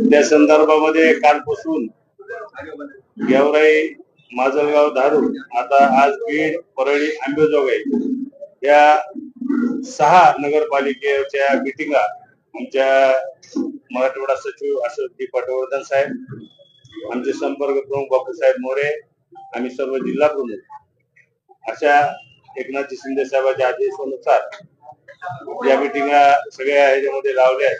त्या संदर्भामध्ये कालपासून गेवराई माजलगाव धारू आता आज बीड परळी आंबेजोगाई या सहा नगरपालिकेच्या मिटिंगा आमच्या मराठवाडा सचिव असं डी पटवर्धन साहेब आमचे संपर्क प्रमुख बापूसाहेब मोरे आम्ही सर्व जिल्हा प्रमुख अशा एकनाथजी शिंदे साहेबांच्या आदेशानुसार या मिटिंगा सगळ्या ह्याच्यामध्ये लावल्या आहेत.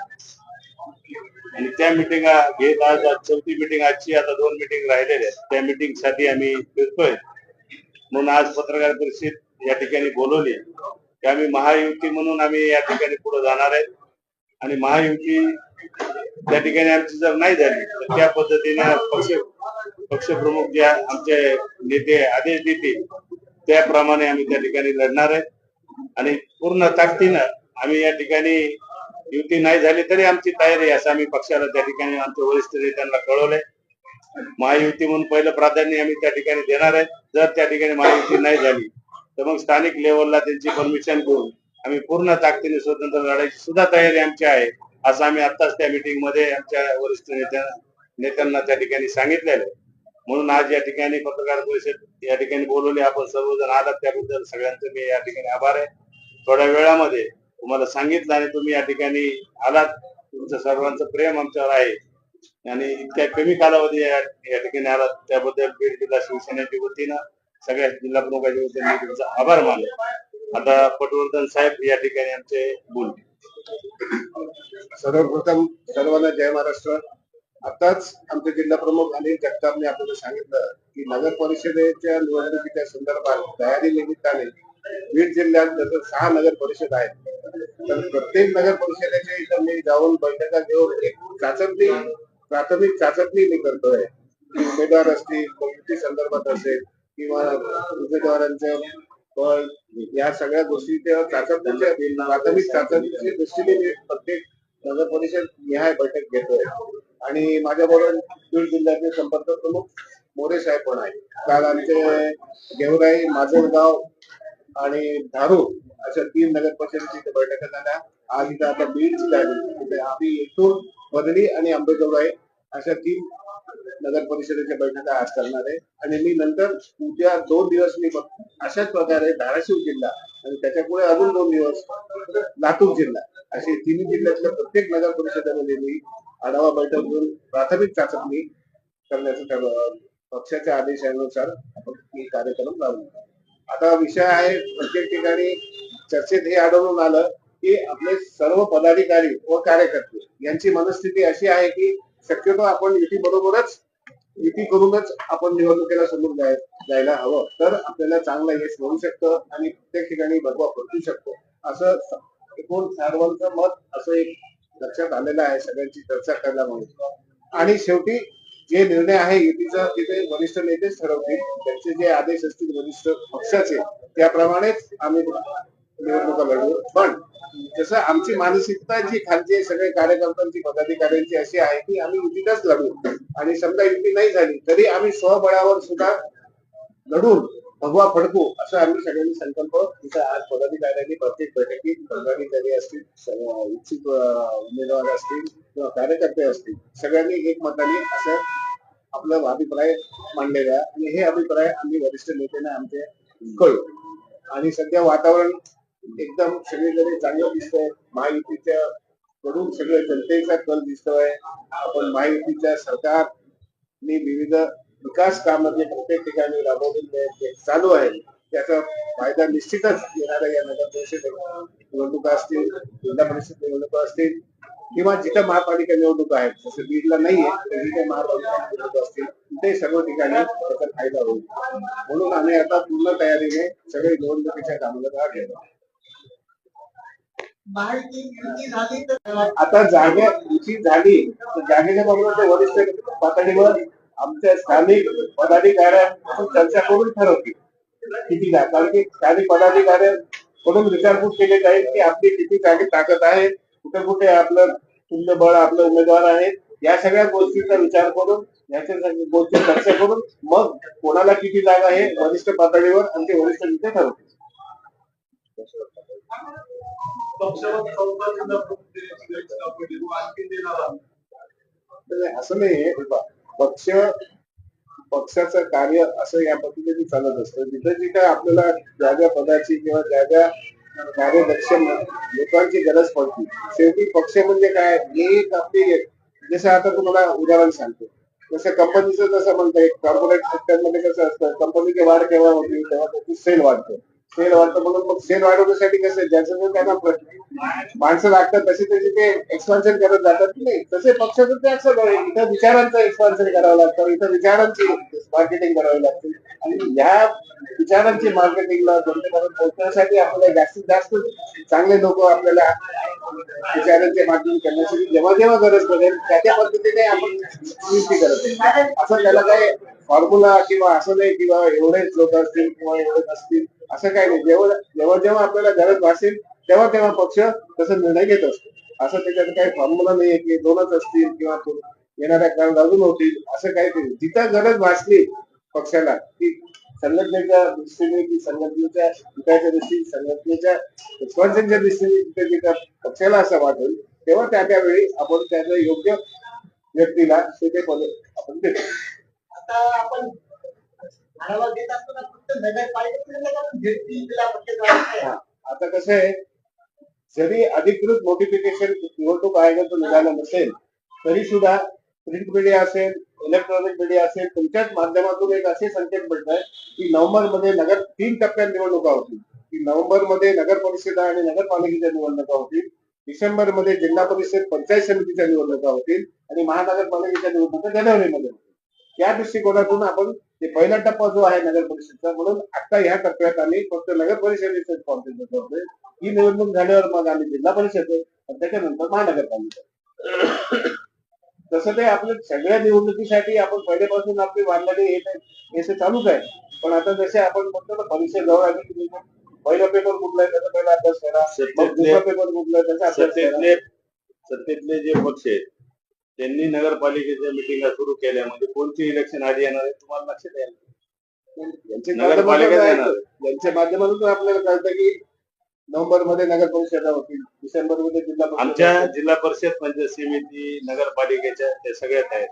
आणि त्या मिटिंग घेत आज आज चौथी मिटिंग आजची आता दोन मिटिंग राहिलेल्या आहेत. त्या मिटिंगसाठी आम्ही फिरतोय. म्हणून आज पत्रकार परिषद या ठिकाणी बोलवली. की आम्ही महायुती म्हणून आम्ही या ठिकाणी पुढे जाणार आहे. आणि महायुती त्या ठिकाणी आमची जर नाही झाली तर त्या पद्धतीने पक्ष पक्षप्रमुख जे आमचे नेते आदेश देतील त्याप्रमाणे आम्ही त्या ठिकाणी लढणार आहे. आणि पूर्ण ताकदीनं आम्ही या ठिकाणी युती नाही झाली तरी आमची तयारी असं आम्ही पक्षाला त्या ठिकाणी आमचे वरिष्ठ नेत्यांना कळवलंय. महायुती म्हणून पहिलं प्राधान्य आम्ही त्या ठिकाणी देणार आहे. जर त्या ठिकाणी महायुती नाही झाली तर मग स्थानिक लेवलला त्यांची परमिशन घेऊन आम्ही पूर्ण ताकदीने स्वतंत्र लढायची सुद्धा तयारी आमची आहे. असं आम्ही आताच त्या मीटिंगमध्ये आमच्या वरिष्ठ नेत्या नेत्यांना त्या ठिकाणी सांगितलेलं आहे. म्हणून आज या ठिकाणी पत्रकार परिषद या ठिकाणी बोलवली. आपण सर्वजण आलात त्याबद्दल सगळ्यांचं मी या ठिकाणी आभार आहे. थोड्या वेळामध्ये तुम्हाला सांगितलं आणि तुम्ही या ठिकाणी आलात. तुमचं सर्वांचं प्रेम आमच्यावर आहे. आणि इतक्या कमी कालावधी या ठिकाणी आलात. त्याबद्दल बीड जिल्हा शिवसेनेच्या वतीनं सगळ्या जिल्हा प्रमुखाच्या वतीने तुमचा आभार मानले आता पटवर्धन साहेब या ठिकाणी आमचे बोल सर्वप्रथम सर्वांना जय महाराष्ट्र. आताच आमचे जिल्हा प्रमुख अनिल जगतापने आपल्याला सांगितलं की नगर परिषदेच्या निवडणुकीच्या संदर्भात तयारी निमित्ताने बीड जिल्ह्यात जसं सहा नगर परिषद आहेत तर प्रत्येक नगर परिषदेच्या इथं मी जाऊन बैठका घेऊन एक चाचपणी प्राथमिक चाचपणी मी करतोय. उमेदवार असतील कोणती संदर्भात असेल किंवा उमेदवारांचं पण या सगळ्या गोष्टी त्या चाचपणीच्या प्राथमिक चाचणीच्या दृष्टीने मी प्रत्येक नगर परिषद निहाय बैठक घेतोय. आणि माझ्याबरोबर बीड जिल्ह्याचे संपर्क प्रमुख मोरे साहेब पण आहे काल आमचे गेवराई माजलगाव आणि धारू अशा तीन नगर परिषदेची बैठका झाल्या आज इथं आता बीडची झाली आम्ही येथून बदली आणि आंबेजोगाई अशा तीन नगर परिषदेच्या बैठका आज करणार आहे. आणि मी नंतर उद्या दोन दिवस मी अशाच प्रकारे धाराशिव जिल्हा आणि त्याच्या पुढे अजून दोन दिवस लातूर जिल्हा असे तिन्ही जिल्ह्यातल्या प्रत्येक नगर परिषदेमध्ये मी आढावा बैठक घेऊन प्राथमिक चाचपणी करण्याचं पक्षाच्या आदेशानुसार आपण ही कार्यक्रम लावू आता विषय आहे प्रत्येक ठिकाणी चर्चेत हे आढळून आलं की आपले सर्व पदाधिकारी व कार्यकर्ते यांची मनस्थिती अशी आहे की शक्यतो आपण युती बरोबरच युती करूनच आपण निवडणुकीला समोर जाय जायला हवं. तर आपल्याला चांगलं यश मिळू शकतं आणि प्रत्येक ठिकाणी भगवा पडू शकतो. असं एकूण सर्वांचं मत असं एक लक्षात आलेलं आहे सगळ्यांची चर्चा करायला म्हणून आणि शेवटी जे निर्णय आहे युतीचा तिथे वरिष्ठ नेतेच ठरवतील. त्यांचे जे आदेश असतील वरिष्ठ पक्षाचे त्याप्रमाणेच आम्ही निवडणुका लढवू. पण जसं आमची मानसिकता जी खालची आहे, सगळे कार्यकर्त्यांची पदाधिकाऱ्यांची अशी आहे की आम्ही युतीतच लढू. आणि समजा युती नाही झाली तरी आम्ही स्वबळावर सुद्धा लढून भगवा फडकू असं आम्ही सगळ्यांनी संकल्प. तिथं आज पदाधिकाऱ्यांनी प्रत्येक बैठकीत पदाधिकारी असतील सर्व इच्छुक उमेदवार असतील किंवा कार्यकर्ते असतील सगळ्यांनी एकमताने असं आपलं अभिप्राय मांडलेला आहे आणि हे अभिप्राय आम्ही वरिष्ठ नेत्यांना आमचे कळू. आणि सध्या वातावरण एकदम सगळीकडे चांगलं दिसतंय. महायुतीच्या कडून सगळं जनतेचा कल दिसतोय. आपण महायुतीच्या सरकारने विविध विकास कामं जे प्रत्येक ठिकाणी राबवलेले ते चालू आहे त्याचा फायदा निश्चितच येणाऱ्या या नगर परिषद निवडणुका असतील जिल्हा परिषद निवडणुका असतील किंवा जिथं महापालिका निवडणुका आहेत जसं बीडला नाहीये तर जिथे महापालिका निवडणुका असतील तिथे सर्व ठिकाणी त्याचा फायदा होईल. म्हणून आम्ही आता पूर्ण तयारीने सगळे निवडणुकीच्या कामाला भाग घेतो. आता जागा युती झाली तर जागेच्या बाबतीत ते वरिष्ठ पातळीवर आमच्या स्थानिक पदाधिकाऱ्यांपासून चर्चा करून ठरवतील किती कारण की स्थानिक पदाधिकाऱ्यांकडून विचारपूस केली जाईल की आपली किती जागे ताकद आहे कुठे कुठे आपलं तुल्य बळ आपलं उमेदवार आहेत या सगळ्या गोष्टींचा विचार करून याच्या गोष्टी चर्चा करून मग कोणाला किती जागा हे वरिष्ठ पातळीवर आमचे वरिष्ठ नेते ठरवतील. असं हे पहा, पक्ष पक्षाचं कार्य असं या पद्धतीने चालत असतं. तिथे जी काय आपल्याला ज्या ज्या पदाची किंवा ज्या ज्या कार्यदक्ष लोकांची गरज पडते शेवटी पक्ष म्हणजे काय? एक आपली जसं आता तुम्हाला उदाहरण सांगतो. जसं कंपनीचं जसं म्हणतं एक कॉर्पोरेट सेक्टरमध्ये कसं असतं कंपनीची वाढ केव्हा होती? तेव्हा त्याची सेल वाढते. सेल वाढतं म्हणून मग सेल वाढवण्यासाठी कसं ज्याचं जर त्यांना माणसं लागतात तसे त्याचे ते एक्सपान्शन करत जातात की नाही? तसे पक्षाचं ते असं इथं विचारांचं एक्सपान्शन करावं लागतं. इथं विचारांची मार्केटिंग करावी लागते. आणि ह्या विचारांची मार्केटिंगला जनतेपर्यंत पोहोचण्यासाठी आपल्याला जास्तीत जास्त चांगले लोक आपल्याला विचारांचे मार्केटिंग करण्यासाठी जेव्हा जेव्हा गरज पडेल त्या त्या पद्धतीने आपण नियुक्ती करत असं त्याला काय फॉर्म्युला किंवा असं नाही किंवा एवढेच लोक असतील किंवा एवढेच असतील असं काही नाही. जेव्हा जेव्हा जेव्हा आपल्याला गरज भासेल तेव्हा तेव्हा पक्ष तसा निर्णय घेत असतो. असं त्याच्यात काही फॉर्म्युला नाहीये की दोनच असतील किंवा येणाऱ्या काळात अजून होतील असं काही नाही. जिथं गरज भासली पक्षाला की संघटनेच्या दृष्टीने की संघटनेच्या हिताच्या दृष्टीने संघटनेच्या एक्सपान्शनच्या दृष्टीने जिथे जिथं पक्षाला असं वाटेल तेव्हा त्या त्यावेळी आपण त्याचं योग्य व्यक्तीला ते पद आपण देतो. आता आपण असताना फक्त आता कसं आहे जरी अधिकृत नोटिफिकेशन निवडणूक आयोगाचं निघालं नसेल तरी सुद्धा प्रिंट मीडिया असेल इलेक्ट्रॉनिक मीडिया असेल तुमच्याच माध्यमातून एक असे संकेत मिळत की नोव्हेंबरमध्ये नगर तीन टप्प्यात निवडणुका होतील. की नोव्हेंबरमध्ये नगर परिषद आणि नगरपालिकेच्या निवडणुका होतील डिसेंबरमध्ये जिल्हा परिषद पंचायत समितीच्या निवडणुका होतील आणि महानगरपालिकेच्या निवडणुका जानेवारीमध्ये होतील. या दृष्टिकोनातून आपण ते पहिला टप्पा जो आहे नगर परिषदचा म्हणून आता ह्या टप्प्यात आम्ही फक्त नगर परिषदेचे कॉन्टेस्ट करतोय ही निवडणूक झाल्यावर मग आम्ही जिल्हा परिषद आणि त्याच्यानंतर महानगरपालिका. तसं ते आपल्या सगळ्या निवडणुकीसाठी आपण पहिल्यापासून आपली वाढलेली हे हे चालूच आहे. पण आता जसे आपण म्हणतो ना परीक्षा जवळ आली की पहिला पेपर कुठला आहे त्याचा पहिला अभ्यास करा. दुसरा पेपर कुठला आहे त्याचा अभ्यास करा. सत्तेतले जे पक्ष आहेत त्यांनी नगरपालिकेच्या मिटिंगा सुरू केल्या. म्हणजे कोणती इलेक्शन आधी येणार आहे तुम्हाला लक्षात येईल नगरपालिका माध्यमातून येणार. यांच्या माध्यमातून आपल्याला कळतं की नोव्हेंबरमध्ये नगर परिषदा होतील डिसेंबरमध्ये जिल्हा आमच्या. जिल्हा परिषद पंचायत समिती नगरपालिकेच्या त्या सगळ्यात आहेत.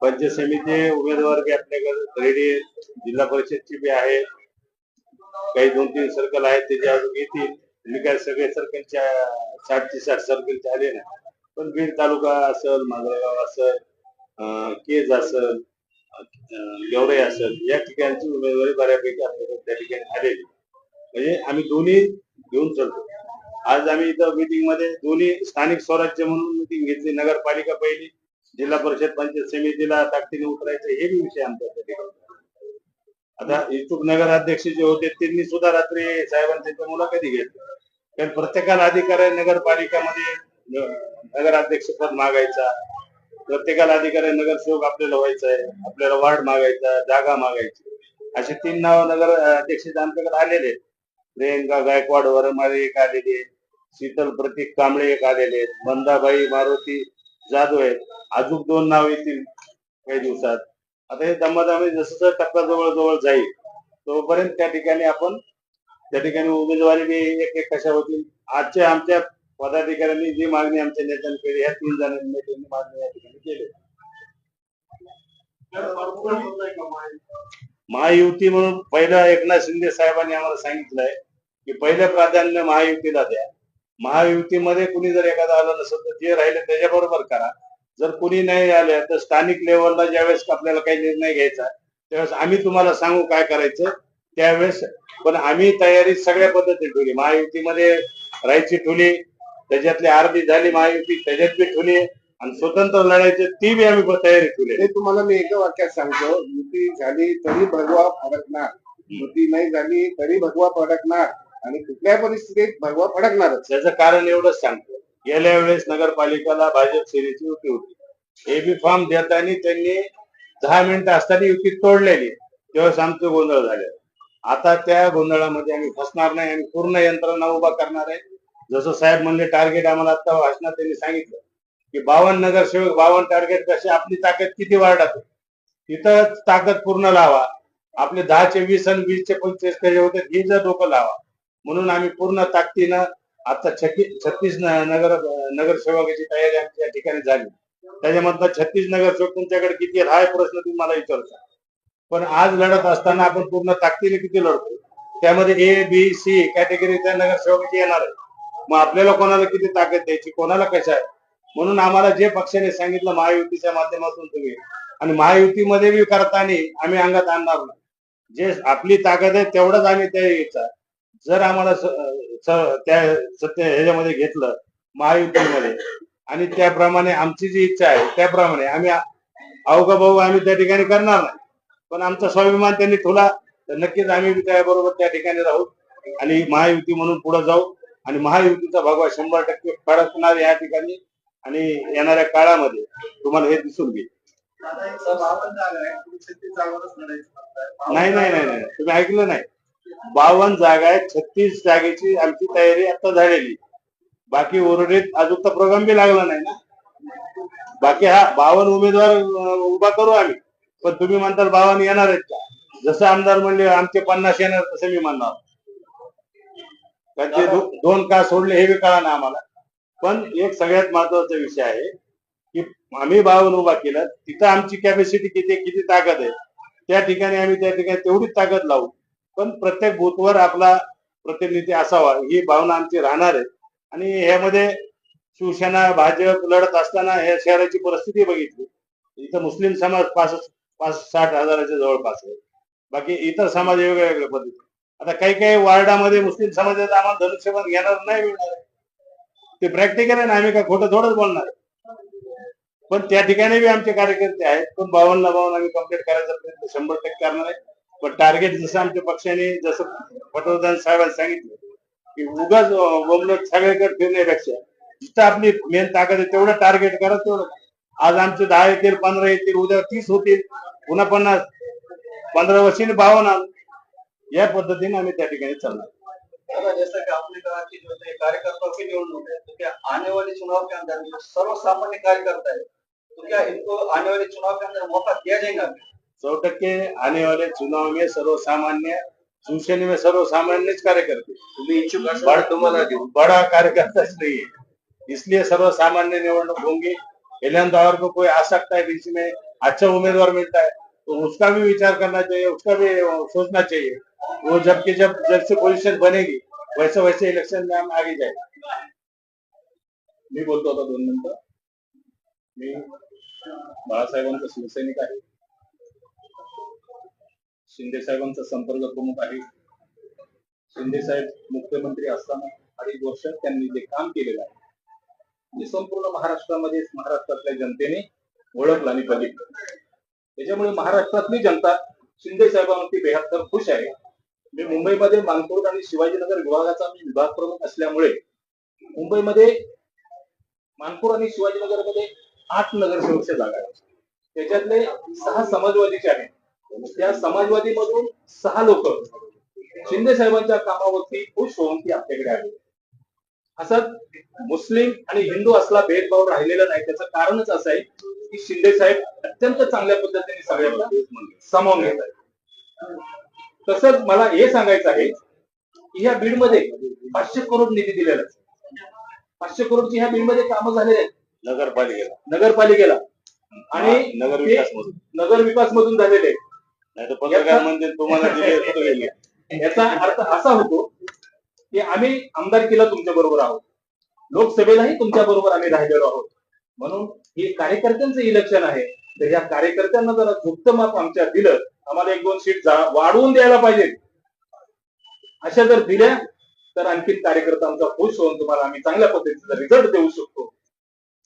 पंचायत समिती उमेदवार बी आपल्याकडे रेडी आहेत. जिल्हा परिषदची बी आहे काही दोन तीन सर्कल आहेत त्याचे अजून येतील. मी काय सगळे सर्कलच्या साठचे साठ सर्कलचे आले ना पण बीड तालुका असेल माजलगाव असेल केज असेल अं, असल असेल या ठिकाणची उमेदवारी बऱ्यापैकी आपल्याकडे त्या ठिकाणी आलेली. म्हणजे आम्ही दोन्ही घेऊन चालतो. आज आम्ही इथं मीटिंगमध्ये दोन्ही स्थानिक स्वराज्य म्हणून मीटिंग घेतली नगरपालिका पहिली जिल्हा परिषद पंचायत समितीला ताकदीने उतरायचं हे बी विषय आमच्या त्या ठिकाणी. आता इच्छुक नगराध्यक्ष जे होते त्यांनी सुद्धा रात्री साहेबांच्या मुलाखती घेतल्या. कारण प्रत्येकाला अधिकार आहे नगरपालिकामध्ये नगराध्यक्षपद नगराध्यक्ष पद मागायचा प्रत्येकाला अधिकारी नगरसेवक आपल्याला व्हायचा आहे आपल्याला वार्ड मागायचा जागा मागायची. असे तीन नाव नगर अध्यक्ष आमच्याकडे आलेले आहेत. प्रियंका गायकवाड वरमारे एक आलेले आहे. शीतल प्रतीक कांबळे एक आलेले आहेत. मंदाबाई मारुती जाधव आहेत. अजून दोन नाव येतील काही दिवसात. आता हे दमादमी जसं टप्पा जवळ जवळ जाईल तोपर्यंत त्या ठिकाणी आपण त्या ठिकाणी उमेदवारी एक एक कशा होतील. आजच्या आमच्या पदाधिकाऱ्यांनी जी मागणी आमच्या नेत्यांकडे केली ह्या तीन जणांनी नेत्यांनी मागणी या ठिकाणी केली. महायुती म्हणून पहिलं एकनाथ शिंदे साहेबांनी आम्हाला सांगितलंय की पहिलं प्राधान्य महायुतीला द्या. महायुतीमध्ये कुणी जर एखादा आलं नसेल तर जे राहिले त्याच्याबरोबर करा. जर कुणी नाही आले तर स्थानिक लेवलला ज्यावेळेस आपल्याला काही निर्णय घ्यायचा त्यावेळेस आम्ही तुम्हाला सांगू काय करायचं त्यावेळेस. पण आम्ही तयारी सगळ्या पद्धतीने ठेवली. महायुतीमध्ये राहायची ठेवली. त्याच्यातली अर्धी झाली महायुती त्याच्यात बी ठेवली आणि स्वतंत्र लढायची ती बी आम्ही तयारी ठेवली ते तुम्हाला मी एका वाक्यात सांगतो युती झाली तरी भगवा फडकणार. युती नाही झाली तरी भगवा फडकणार. आणि कुठल्या परिस्थितीत भगवा फडकणारच. त्याचं कारण एवढंच सांगतो. गेल्या वेळेस नगरपालिकाला भाजप सेनेची युती होती. एबी फॉर्म देताना त्यांनी दहा मिनिटं असताना युती तोडलेली. तेव्हाच आमचं गोंधळ झाले. आता त्या गोंधळामध्ये आम्ही फसणार नाही आणि पूर्ण यंत्रणा उभा करणार आहे. जसं साहेब म्हणले टार्गेट आम्हाला आता भाषणात त्यांनी सांगितलं की बावन्न नगरसेवक बावन्न टार्गेट कसे आपली ताकद किती वाढत तिथं ताकद पूर्ण लावा. आपले दहाचे वीस आणि वीसचे पंचवीस कसे होते हे जर डोकं लावा. म्हणून आम्ही पूर्ण ताकदीनं आता छत्तीस छत्तीस नगर नगरसेवकाची तयारी आमच्या ठिकाणी झाली. त्याच्यामधनं छत्तीस नगरसेवक तुमच्याकडे किती आहे हा प्रश्न तुम्ही मला विचारता पण आज लढत असताना आपण पूर्ण ताकदीने किती लढतो? त्यामध्ये ए बी सी कॅटेगरीच्या नगरसेवकाची येणार आहे मग आपल्याला कोणाला किती ताकद द्यायची? कोणाला कशा आहे म्हणून आम्हाला जे पक्षाने सांगितलं महायुतीच्या माध्यमातून तुम्ही आणि महायुतीमध्ये बी करताना आम्ही अंगात आणणार नाही. जे आपली ताकद आहे तेवढंच आम्ही त्या यायचा जर आम्हाला त्या सत्य ह्याच्यामध्ये घेतलं महायुतीमध्ये आणि त्याप्रमाणे आमची जी इच्छा आहे त्याप्रमाणे आम्ही अवघा भाऊ आम्ही त्या ठिकाणी करणार नाही. पण आमचा स्वाभिमान त्यांनी ठेवला तर नक्कीच आम्ही त्याबरोबर त्या ठिकाणी राहू आणि महायुती म्हणून पुढे जाऊ. आणि महायुतीचा भगवा शंभर टक्के फडकणार या ठिकाणी आणि येणाऱ्या काळामध्ये तुम्हाला हे दिसून घेईल. नाही नाही नाही नाही. तुम्ही ऐकलं नाही. बावन्न जागा आहेत. छत्तीस जागेची आमची तयारी आता झालेली. बाकी ओरडीत अजून तर प्रोग्राम बी लागला नाही ना. बाकी हा बावन्न उमेदवार उभा करू आम्ही. पण तुम्ही म्हणताल बावन्न येणार आहेत का? जसं आमदार म्हणले आमचे पन्नास येणार तसे मी म्हणणार. कारण ते दोन का सोडले हे बी कळा ना आम्हाला. पण एक सगळ्यात महत्त्वाचा विषय आहे की आम्ही बावन उभा केलं तिथं आमची कॅपॅसिटी किती किती ताकद आहे त्या ठिकाणी आम्ही त्या ठिकाणी तेवढीच ताकद लावू. पण प्रत्येक बूथवर आपला प्रतिनिधी असावा ही भावना आमची राहणार आहे. आणि ह्यामध्ये शिवसेना भाजप लढत असताना ह्या शहराची परिस्थिती बघितली. इथं मुस्लिम समाज पासष्ट पाच साठ हजाराच्या जवळपास आहे. बाकी इतर समाज वेगळ्या वेगळ्या पद्धती आता काही काही वार्डामध्ये मुस्लिम समाजात आम्हाला धनुष्यबाण घेणार नाही मिळणार. ते प्रॅक्टिकल आहे ना आम्ही काय खोटं थोडंच बोलणार पण त्या ठिकाणी बी आमचे कार्यकर्ते आहेत. पण बावन्न बावन्न आम्ही कंप्लीट करायचा प्रयत्न शंभर टक्के करणार आहे. पण टार्गेट जसं आमच्या पक्षाने जसं पंतप्रधान साहेबांनी सांगितलं की उगाच बोमलट सगळ्याकडे फिरण्यापेक्षा जिथं आपली मेन ताकद आहे तेवढं टार्गेट करा तेवढं. आज आमचे दहा येतील पंधरा येतील उद्या तीस होतील पुन्हा पन्नास. पंधरा वर्षीने बावन्न आलं. या पद्धतीने आम्ही त्या ठिकाणी चालणार. दादा जैसा कि आपने कहा कि जो है कार्यकर्ताओं की निवडणूक है तो क्या आने वाले चुनाव के अंदर जो सर्वसामान्य कार्यकर्ता है तो क्या इनको आने वाले चुनाव के अंदर मौका दिया जाएगा? सौ टक्के आने वाले चुनाव में सर्वसामान्य शिवसेना में सर्वसामान्य कार्यकर्ते. तुम्ही इच्छुक बड़ा तुम्हारा बड़ा कार्यकर्ता नहीं है इसलिए सर्वसामान्य निवडणूक होंगी. एलियन दौर को कोई आ सकता है बीच में अच्छा उम्मीदवार मिलता है तो उसका भी विचार करना चाहिए उसका भी सोचना चाहिए. वो जबकि जब जब से पोजीशन बनेगी वैसे वैसे इलेक्शन में हम आगे जाएंगे। मी बोलतो आता दोन मिनिटं मी बाळासाहेबांचा शिवसैनिक आहे। शिंदे साहेबांचा संपर्क प्रमुख आहे। शिंदे साहेब मुख्यमंत्री असताना अडीच वर्ष त्यांनी जे काम केलेलं आहे ते संपूर्ण महाराष्ट्रामध्ये महाराष्ट्रातल्या जनतेने ओळखलं आणि बघितलं. त्याच्यामुळे महाराष्ट्रातली जनता शिंदे साहेबांवरती बेहत्तर खुश आहे. मी मुंबईमध्ये मानकोट आणि शिवाजीनगर विभागाचा मी विभाग प्रमुख असल्यामुळे मुंबईमध्ये मानपूर आणि शिवाजीनगरमध्ये आठ नगरसेवकच्या जागा आहेत. त्याच्यातले सहा समाजवादीचे आहेत. त्या समाजवादी मधून सहा लोक शिंदे साहेबांच्या कामावरती खुश होऊन ती आपल्याकडे आली. असं मुस्लिम आणि हिंदू असला भेदभाव राहिलेला नाही. त्याचं कारणच असं आहे की शिंदे साहेब अत्यंत चांगल्या पद्धतीने सगळ्या सामावून घेत आहेत. तसंच मला हे सांगायचं आहे की ह्या बीडमध्ये पाचशे करोड निधी दिलेला आहे. पाचशे करोडची ह्या बिलमध्ये कामं झालेली आहेत. नगरपालिकेला. नगरपालिकेला. आणि नगर विकास मधून नगर विकास मधून झालेले आहेत. नाही तर पत्रकार म्हणजे तुम्हाला दिले याचा अर्थ असा होतो की आम्ही आमदारकीला तुमच्या बरोबर आहोत. लोकसभेलाही तुमच्या बरोबर आम्ही राहिलेलो आहोत. म्हणून हे कार्यकर्त्यांचं इलेक्शन आहे. तर या कार्यकर्त्यांना जरा झुकतं माप आमच्या दिलं. आम्हाला एक दोन सीट जा- वाढवून द्यायला पाहिजे. अशा जर दिल्या तर आणखीन कार्यकर्ता आमचा खुश होऊन तुम्हाला आम्ही चांगल्या पद्धतीचा रिझल्ट देऊ शकतो.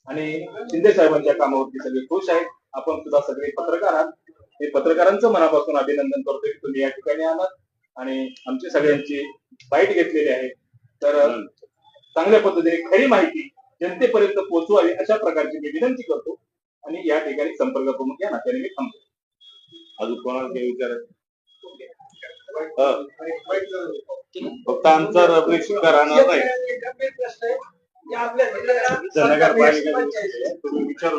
आणि शिंदे साहेबांच्या कामावरती सगळे खुश आहेत. आपण सुद्धा सगळे पत्रकार आहात. हे पत्रकारांचं मनापासून अभिनंदन करतोय. की तुम्ही या ठिकाणी आलात आणि आमची सगळ्यांची बाईट घेतलेली आहे. तर चांगल्या पद्धतीने खरी माहिती जनतेपर्यंत पोहोचवावी अशा प्रकारची मी विनंती करतो. आणि या ठिकाणी संपर्क प्रमुख या नात्याने मी थांबतो. अजून कोणाला काही विचारायचं? फक्त आमचा रबरी शिक्का राहणार नाही नगरपालिका विचारू